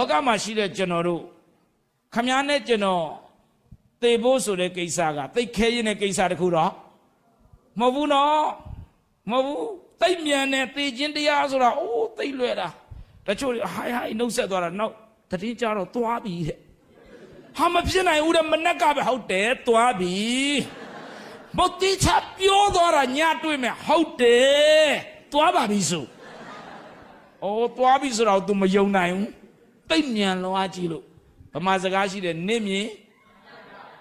လောကမှာရှိတဲ့ကျွန်တော်တို့ခမည်းနဲ့ကျွန်တော်သေဖို့ဆိုတဲ့ကိစ္စကသိတ်ခဲရင်တဲ့ကိစ္စတခုတော့မဟုတ်ဘူးနော်မဟုတ်ဘူးသိတ်မြန်တဲ့သေခြင်းတရားဆိုတာအိုးသိတ်လွယ်တာတချို့တွေဟိုင်ဟိုင်နှုတ်ဆက်သွားတာနောက်တတိကြတော့သွားပြီတဲ့ဟာမဖြစ်နိုင်ဘူးတဲ့မနဲ့ကပဲဟုတ်တယ်သွားပြီမဟုတ်တိချပြောသွားတာညတွေ့မယ်ဟုတ်တယ်သွားပါပြီဆို။အော်သွားပြီဆိုတော့ तू မယုံနိုင်ဘူး။ တိတ်မြန်လွားကြည့်လို့ဗမာစကားရှိတယ်နင့်မြင်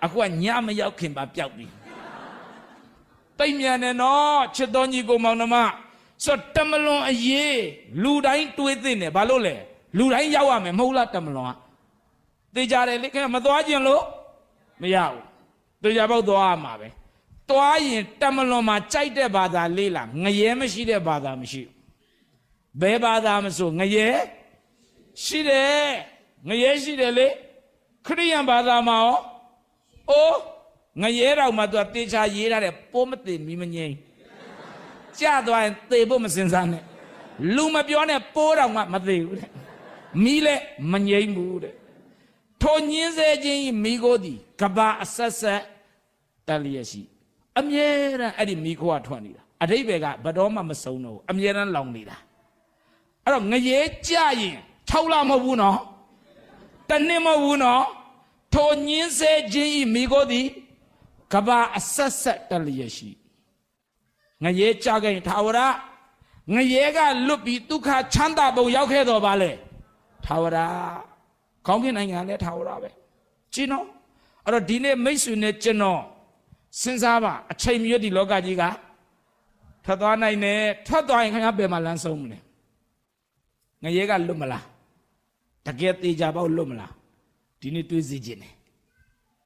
အခုကညမရောက်ခင်ပါပျောက်ပြီ။တိတ်မြန်တယ်နော်ချစ်တော်ညီကိုမောင်နှမဆိုတော့တမလွန်အရေးလူတိုင်းတွေးသိနေဘာလို့လဲလူတိုင်းရောက်ရမယ်မဟုတ်လားတမလွန်ကသိကြတယ်လေခင်ဗျမသွားခြင်းလို့မရဘူးသိကြပေါက်သွားရမှာပဲသွားရင်တမလွန်မှာကြိုက်တဲ့ဘာသာလေးလားငရဲမရှိတဲ့ဘာသာမရှိဘူးဘယ်ဘာသာမဆိုငရဲ ရှိတယ်ငရဲရှိတယ်လေခရိယန်ဘာသာမှာရောအိုးငရဲတော့မှသူကတေချာရေးထားတယ်ပိုးမသိမီမငိမ့်ကြသွားရင်သေဖို့မစင်စားနဲ့လူမပြောနဲ့ပိုးတော့မှမသိဘူးတဲ့မီးလဲမငိမ့်ဘူးတဲ့ထိုညင်းစေခြင်းဤမိကိုသည်ကဘာအဆက်ဆက်တက်လျက်ရှိအမြဲတမ်းအဲ့ဒီမိခိုးကထွက်နေတာအတိဘယ်ကဘယ်တော့မှမဆုံးတော့ဘူးအမြဲတမ်းလောင်နေတာအဲ့တော့ငရေကြရင် 6လမဟုတ်ဘူးနော်တနှစ်မဟုတ်ဘူးနော်ထိုညင်းစေခြင်းဤမိကိုသည်ကဘာအဆက်ဆက်တက်လျက်ရှိငရေကြခဲ့ရင်ထာဝရငရေကလွတ်ပြီးဒုက္ခချမ်းသာပုံရောက်ခဲ့တော့ပါလေထာဝရကောင်းကင်နိုင်ငံလဲထာဝရပဲကြည့်နော်အဲ့တော့ဒီနေ့မိတ်ဆွေနဲ့ကျွန်တော်စဉ်းစားပါအချိန်မြတ်ဒီလောကကြီးကထွက်သွားနိုင်တယ်ထွက်သွားရင်ခင်ဗျားဘယ်မှာလမ်းဆုံးမလဲငရဲကလွတ်မလား တကယ်သေးကြပေါ့လွတ်မလားဒီနေ့တွေးစီခြင်းတယ်